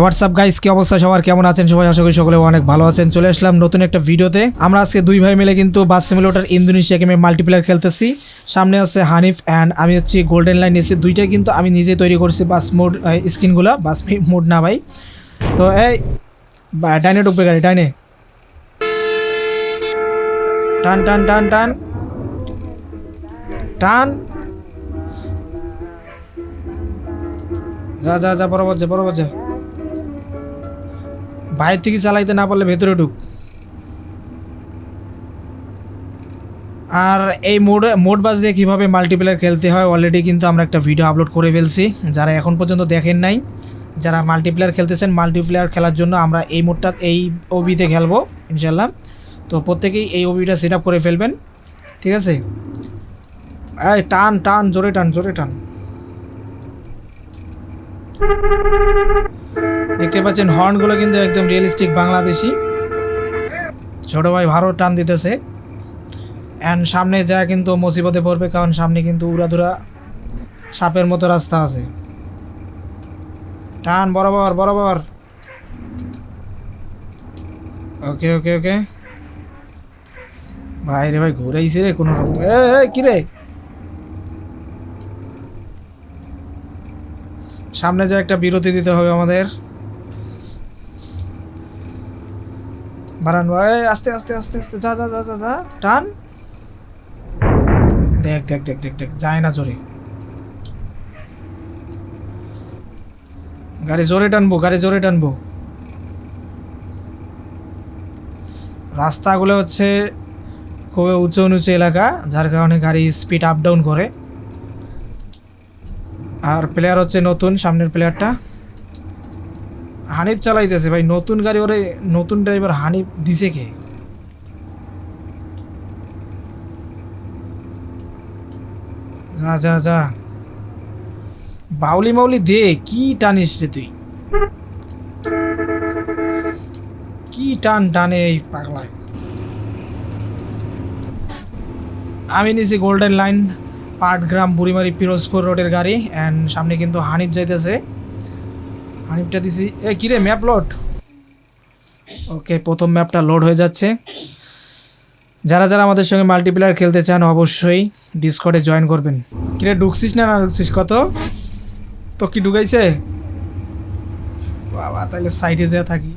WhatsApp guys কি অবস্থা? সবার কেমন আছেন? সবাই আশা করি সকলে অনেক ভালো আছেন। চলে আসলাম নতুন একটা ভিডিওতে। আমরা আজকে দুই ভাই মিলে কিন্তু বাস সিমুলেটর ইন্দোনেশিয়া গেমে মাল্টিপ্লেয়ার খেলতেছি। সামনে আছে হানিফ অ্যান্ড আমি হচ্ছি গোল্ডেন লাইন নিয়েছি দুইটাই কিন্তু আমি নিজে তৈরি করছি বাস মোড স্ক্রিনগুলো বাস মোড না ভাই। তো, এই ডাইনে ঢুকবে গাড়ি, ডাইনে। টান টান টান টান। টান। যা যা যা, বরাবর যা বরাবর যা। বাইরে থেকে চালাইতে না পারলে ভেতরে ঢুক। আর এই মোড মোড বাস দিয়ে কীভাবে মাল্টিপ্লেয়ার খেলতে হয় অলরেডি কিন্তু আমরা একটা ভিডিও আপলোড করে ফেলছি। যারা এখন পর্যন্ত দেখেন নাই, যারা মাল্টিপ্লেয়ার খেলতেছেন মাল্টিপ্লেয়ার খেলার জন্য আমরা এই মোডটা, এই ওবিতে খেলব ইনশাল্লাহ তো প্রত্যেকেই এই ওবিটা সেট করে ফেলবেন, ঠিক আছে? টান টান, জোরে টান জোরে টান। দেখতে পাচ্ছেন হর্নগুলো কিন্তু একদম রিয়েলিস্টিক বাংলাদেশি। ছোট ভাই ভারত টান দিতেছে। অ্যান্ড সামনে যা কিন্তু মুসিবতে পড়বে কারণ সামনে কিন্তু উড়াধুরা সাপের মতো রাস্তা আছে। টান বরাবর বরাবর। ওকে ওকে ওকে ভাই রে ভাই ঘুরাইছে রে কোনো রকম। এ এ, কি রে? সামনে যে একটা বিরতি দিতে হবে আমাদের। বাড়ান ভাই। আস্তে আস্তে আস্তে আস্তে। যা যা যা যা যা। টান দেখ দেখ দেখ দেখ দেখ। যায় না জোরে। গাড়ি জোরে টানবো, গাড়ি জোরে টানবো। রাস্তাগুলো হচ্ছে খুবই উঁচু, নিচু এলাকা, যার কারণে গাড়ি স্পিড আপ ডাউন করে। আর প্লেয়ার হচ্ছে নতুন, সামনের প্লেয়ারটা হানিফ চালাইতেছে ভাই, নতুন গাড়ি ওরে নতুন ড্রাইভার হানিফ দিছে কে? যা যা যা। বাউলি মাউলি দে, কি টানিস রে তুই? কি টান টানে এই পাগলায়? আমি নিছি গোল্ডেন লাইন পাটগ্রাম, বুড়িমারি, পিরোজপুর রোডের গাড়ি অ্যান্ড সামনে কিন্তু হানিফ যাইতেছে। হানিফটা দিছি। এ কিরে ম্যাপ লোড ওকে প্রথম ম্যাপটা লোড হয়ে যাচ্ছে। যারা যারা আমাদের সঙ্গে মাল্টিপ্লেয়ার খেলতে চান, অবশ্যই ডিসকর্ডে জয়েন করবেন। কিরে ঢুকছিস না ঢুকছিস? কত? তো কি ঢুকাইছে? বাবা, তাহলে সাইডে যা থাকি।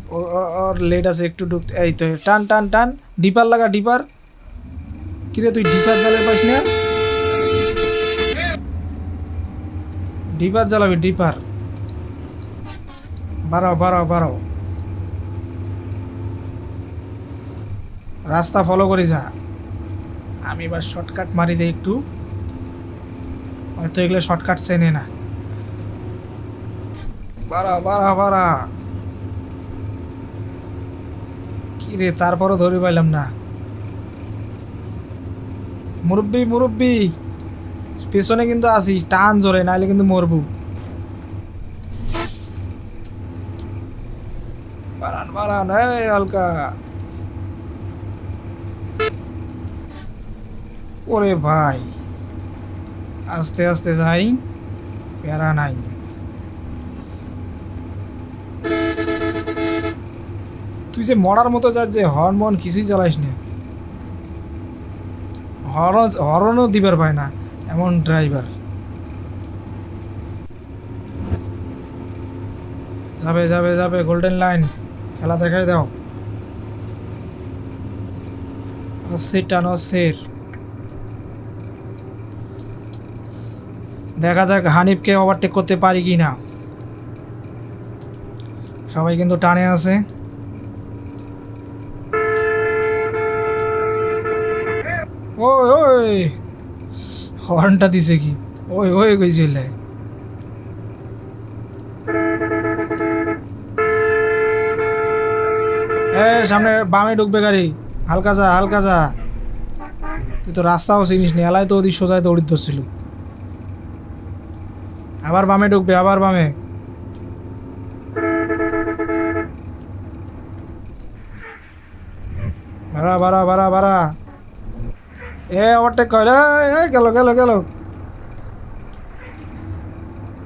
ওর লেট আছে, একটু ঢুকতে। এই তো, টান টান টান। ডিপার লাগা ডিপার কিরে তুই ডিপার জ্বালাই পাস না? ডিপার জ্বালাবি ডিপার বাড়াও বাড়াও বাড়াও। রাস্তা ফলো করি যা। আমি এবার শর্টকাট মারি দিই একটু। হয়তো এগুলো শর্টকাট চেনে না। বাড়া বাড়া বাড়া কি রে, তারপরও ধরে পাইলাম না। মুরব্বি মুরব্বি, পেছনে কিন্তু আসি, টান জোরে, নাইলে কিন্তু মরবু। বাড়ান এই হালকা। ওরে ভাই, আস্তে আস্তে যাই, প্যারা নাই। তুই যে মরার মতো যে হর্ন মন কিছুই চালাইস না। হরন, হরনও দিবার পায় না, এমন ড্রাইভার। যাবে যাবে যাবে, গোল্ডেন লাইন। খেলা দেখাই দাও। দেখা যাক হানিফকে ওভারটেক করতে পারি কি না সবাই কিন্তু টানে আছে। ওই ওই হর্নটা দিছে কি? ওই ওই কইছিল এ সামনে বামে ঢুকবে গাড়ি। হালকা যা হালকা যা। তুই তো রাস্তাও চিনিস নি, এলাই তো ওদিক সোজায় দৌড়িত ধরছিল। আবার বামে ঢুকবে, আবার বামে। বাড়া বাড়া বাড়া বাড়া। এ ওভারটেক কর। এ, গেল গেল গেল।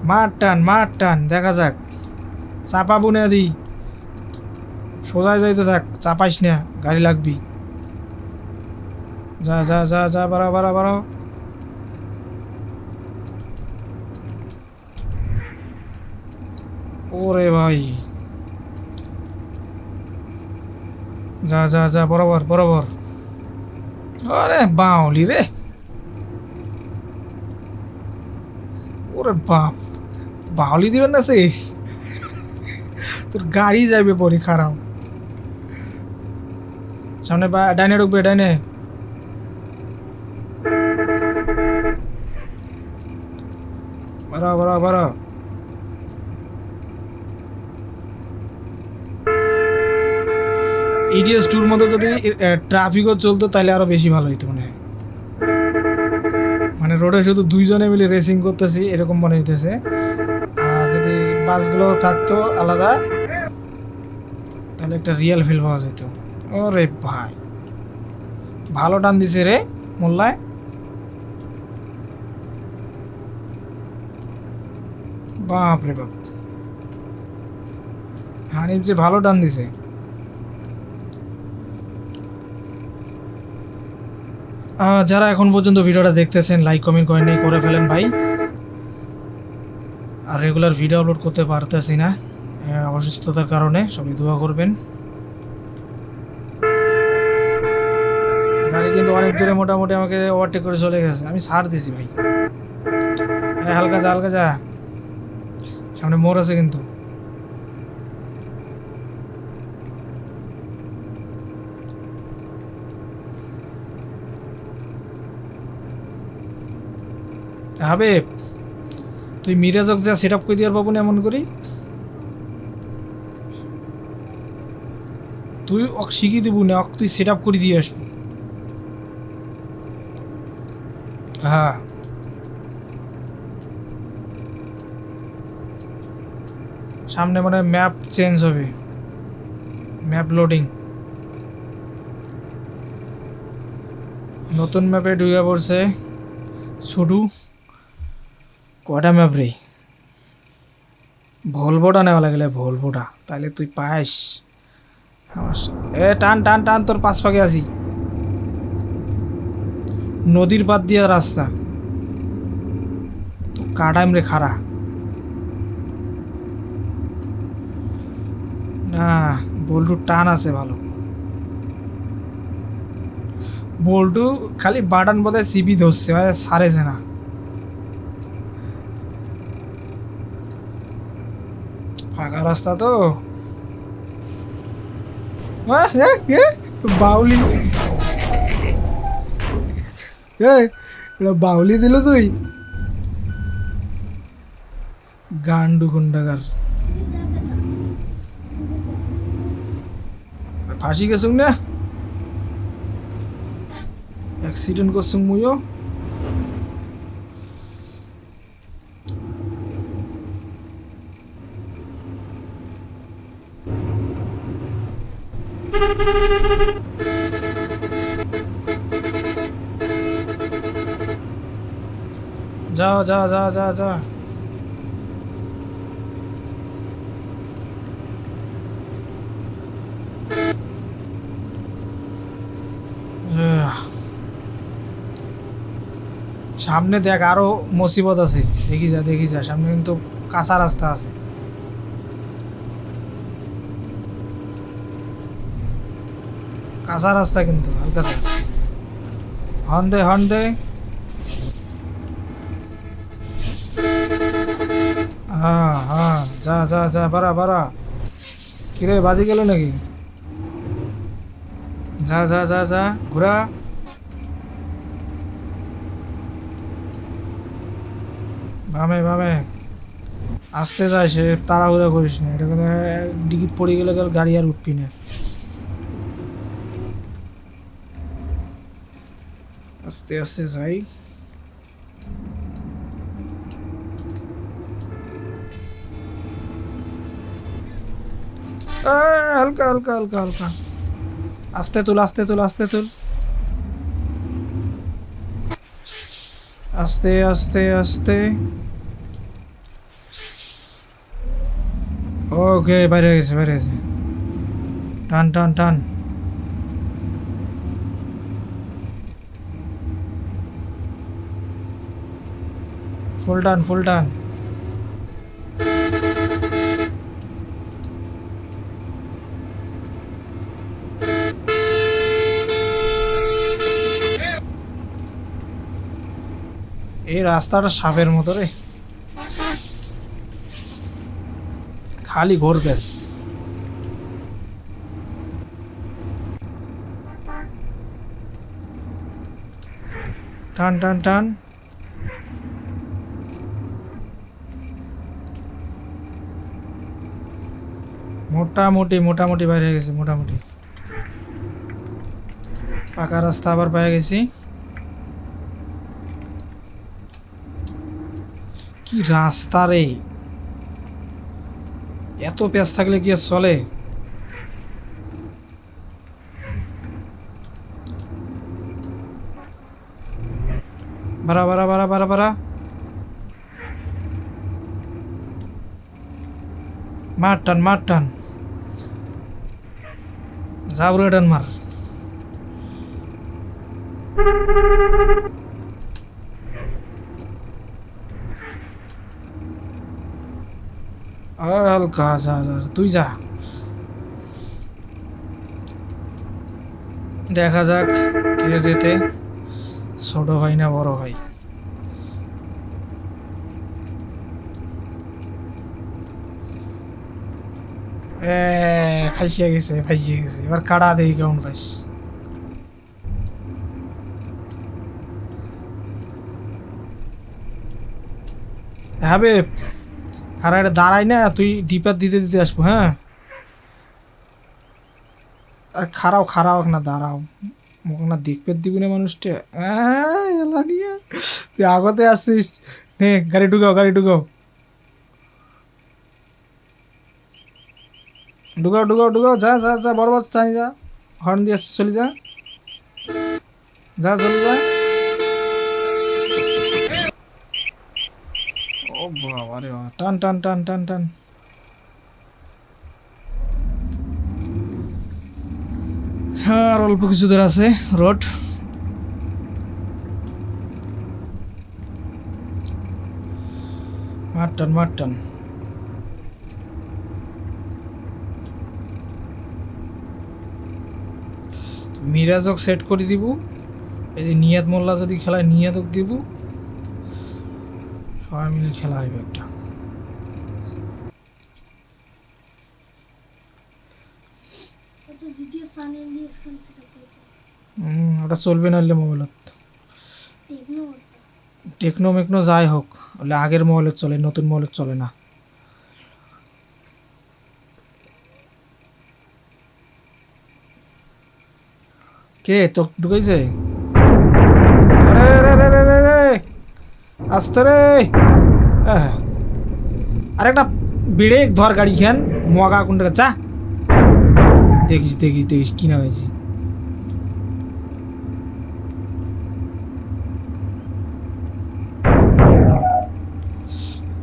মাঠ টান মাঠ টান, দেখা যাক। চাপা বুনে দি। সোজায় যাইতে থাক, চাপাইস না, গাড়ি লাগবি। যা যা যা যা বাড়া বাড়া বাড়াও। ওরে ভাই। যা যা যা, বরাবর বরাবর। আরে বাউলি রে। ওরে বাপ, বাউলি দিবেন না শেষ। তোর গাড়ি যাবে পরে খারাপ। সামনে বা ডাইনে ঢুকবে, ডাইনে। বাড়া বাড়া বাড়া ইডিএস টুর মতো যদি ট্রাফিকও চলতো, তাহলে আরও বেশি ভালো হইতো মনে মানে রোডে শুধু দুইজনে মিলে রেসিং করতেছি, এরকম মনে হইতেছে। আর যদি বাসগুলো থাকতো আলাদা, তাহলে একটা রিয়েল ফিল পাওয়া যেত। ওরে ভাই। ভালো টান দিছে রে মোল্লায়। বাপ রে বাপ। হানিফ যে ভালো টান দিছে। যারা এখন পর্যন্ত ভিডিওটা দেখতেছেন লাইক কমেন্ট করেন করে ফেলেন ভাই। আর রেগুলার ভিডিও আপলোড করতে পারতেছি না। অসুস্থতার কারণে সবাই দোয়া করবেন। অনেক দূরে মোটামুটি আমাকে ওভারটেক করে চলে গেছে। আমি সার দিছি ভাই। হালকা যা হালকা যা। সামনে মোড় আছে কিন্তু। হবে তুই মিরাজক যা সেট আপ করে দিয়ার পাবো না এমন করি? তুই অক শিখিয়ে দিবু না, অক তুই সেট আপ করে দিয়ে আসব। হ্যাঁ। সামনে মানে ম্যাপ চেঞ্জ হবে। ম্যাপ লোডিং নতুন ম্যাপে ঢুকে পড়ছে ছুটু। কয়টা ম্যাপ রে? ভলভোটা নেওয়া লাগলে ভলভোটা তাহলে তুই পাইস আমার এ, টান টান টান, তোর পাশ পাকে আসি নদীর পাত দিয়া রাস্তা। কাটাইম রে খারা না, বল্টু টান আছে ভালো। বল্টু খালি বাটন বোধহয় সিপি ধরছে মানে সারেছে না। ফাঁকা রাস্তা তো। বাউলি। এ, এটা বাউলি দিল তুই? গান্ডু গুন্ডাগার। ফাঁসি গেছুং না? অ্যাক্সিডেন্ট করছুং মুইও। যা যা যা যা যা। সামনে দেখ, আরও মুসিবত আছে। দেখি যা দেখি যা, সামনে কিন্তু কাঁচা রাস্তা আছে। কাঁচা রাস্তা কিন্তু, হালকা চা হর্ন দে হর্ন দে। হ্যাঁ হ্যাঁ যা যা যা, বাড়া বাড়া। কিরে, বাজি গেল নাকি? যা যা যা যা, ঘোরা। বামে বামে। আসতে যায় সে তাড়াহুড়া করিস না। এটা কিন্তু ডিকিট পড়ে গেলে গাড়ি আর উঠবি না। আস্তে আস্তে যাই। হালকা হালকা হালকা হালকা। আস্তে তুল আস্তে তুল আস্তে তুল। আস্তে আস্তে আস্তে। ও ওকে, বাইরে হয়ে গেছে, বাইরে গেছে। টান টান টান। ফুল টান ফুল টান। এই রাস্তাটা সাপের মতো রে। খালি ঘোর গ্যাস টান টান টান। মোটামুটি মোটামুটি বাইরে গেছে, মোটামুটি। পাকা রাস্তা আবার পেয়ে গেছি। কি রাস্তা রে? এত পেঁয়াজ থাকলে কি চলে? বাড়া বাড়া বাড়া বাড়া বাড়া। মার টান মার টান। জাবরে টান মার। হালকা, যা তুই যা। দেখা যাক কে যেতে ছোট ভাই না বড় ভাই? ফাইসিয়া গেছে ফাইসিয়া গেছে। এবার কাটা দেই কেমন ফাইস হবে আর এটা দাঁড়াই না, তুই ডিপার দিতে দিতে আসব হ্যাঁ? আর খারাও খারাও না দাঁড়াও। মুখ না দেখবে দিবি না মানুষটা। নিয়ে। তুই আগতে আসছিস। নে, গাড়ি ঢুকাও গাড়ি ঢুকাও। ঢুকাও ঢুকাও ঢুকাও, যা যা যা বড় চাই, যা। হর্ন দিয়ে চলে যা। যা, চলে যা। বাবা রে টান টান টান টান টান আর অল্প কিছু দূর আছে রোড মাটন মাটন মিরাজক সেট করে দিব। এই যে নিয়াত মোল্লা যদি খেলায় নিয়াতক দিব। সবাই মিলে খেলা হবে একটা। ওটা চলবে না হলে মোবাইলত টেকনো মেকনো যাই হোক হলে আগের মোবাইলত চলে নতুন মোবাইলত চলে না। কে তো ঢুকাইছে? আসতে রে। আর আরেকটা বেড়ে ধর গাড়ি খেন মগা কোনটা চা দেখিস দেখিস দেখিস কিনা হয়েছি।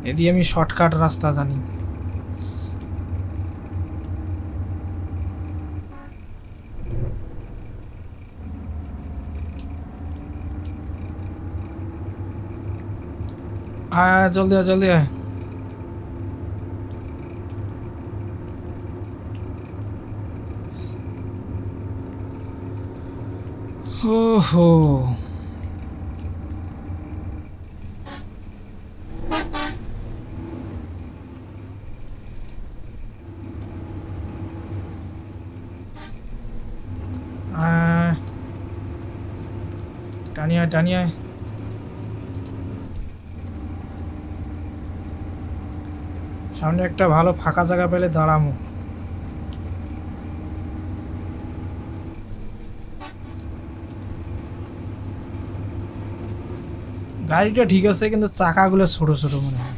এদি আমি শর্টকাট রাস্তা জানি। আয় জলদি আয় জলদি আয়। ওহো। আয়। টানিয়া সামনে একটা ভালো ফাঁকা জায়গা পেলে দাঁড়ামো। গাড়িটা ঠিক আছে, কিন্তু চাকাগুলো ছোট ছোট মনে হয়।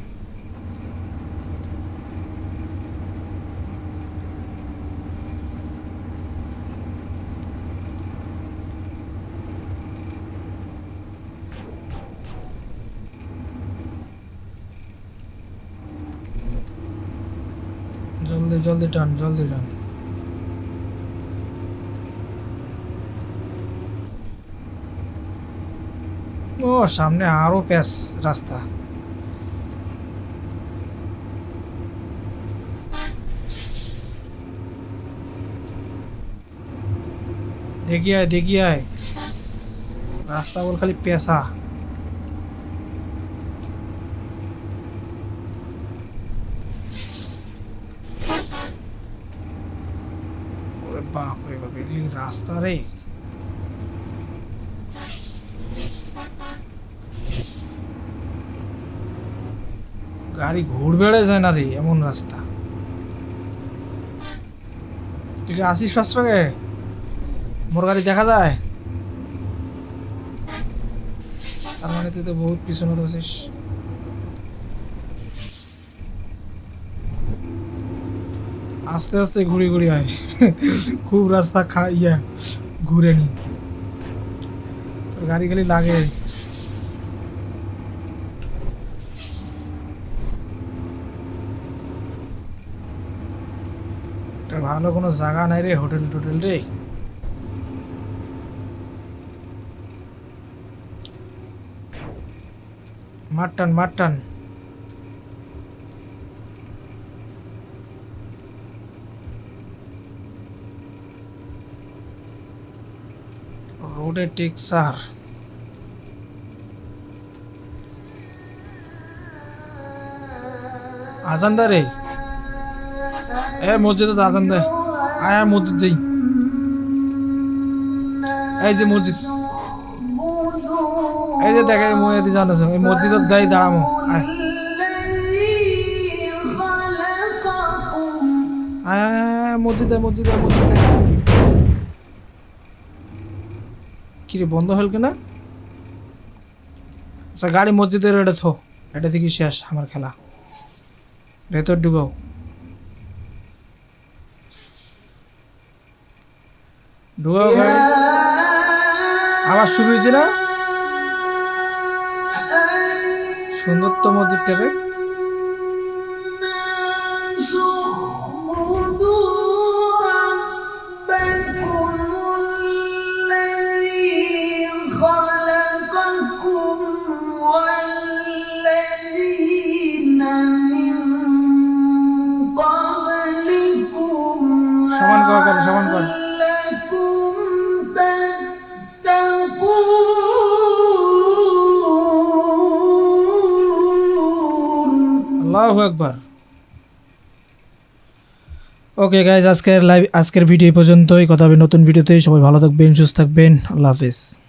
জলদি টান জলদি টান। ও, সামনে আরও প্যাস, রাস্তা। দেখি আয় দেখি আয় রাস্তা বল খালি পেশা ওরে বাপ রে বাপ রে গাড়ি ঘুরবেড়ে যায় না রে, এমন রাস্তা। তুই কি আসিস ফার্স্ট আগে? মোর গাড়ি দেখা যায়? তার মানে তুই তো বহুত পিছনে আছিস। আস্তে আস্তে ঘুরি ঘুরি হয় খুব রাস্তা খা, ইয়া, ঘুরে নি। গাড়ি খালি লাগে। ভালো কোনো জায়গা নাই রে, হোটেল টোটেল রে। মাটন মাটন রোডে টেক্সার আজান দে রে। এ মসজিদে আজান দে। আয় মসজিদ যাই। এই যে মসজিদ। এই যে দেখে মসজিদ জানাস এই মসজিদত গাই দাঁড়ামো। আয়, আয়, মসজিদে মসজিদে মসজিদে। কিরে, বন্ধ হল কেনা? আচ্ছা গাড়ি মসজিদের এটা থো এটা থেকে শেষ আমার খেলা। ভেতর ঢুকাও। গাড়ি। আবার শুরু হয়েছে না? সুন্দর তো মসজিদটা একবার। ওকে গাইজ আজকের লাইভ আজকের ভিডিও পর্যন্তই। কথা হবে নতুন ভিডিওতে সবাই ভালো থাকবেন, সুস্থ থাকবেন। আল্লাহ হাফিজ।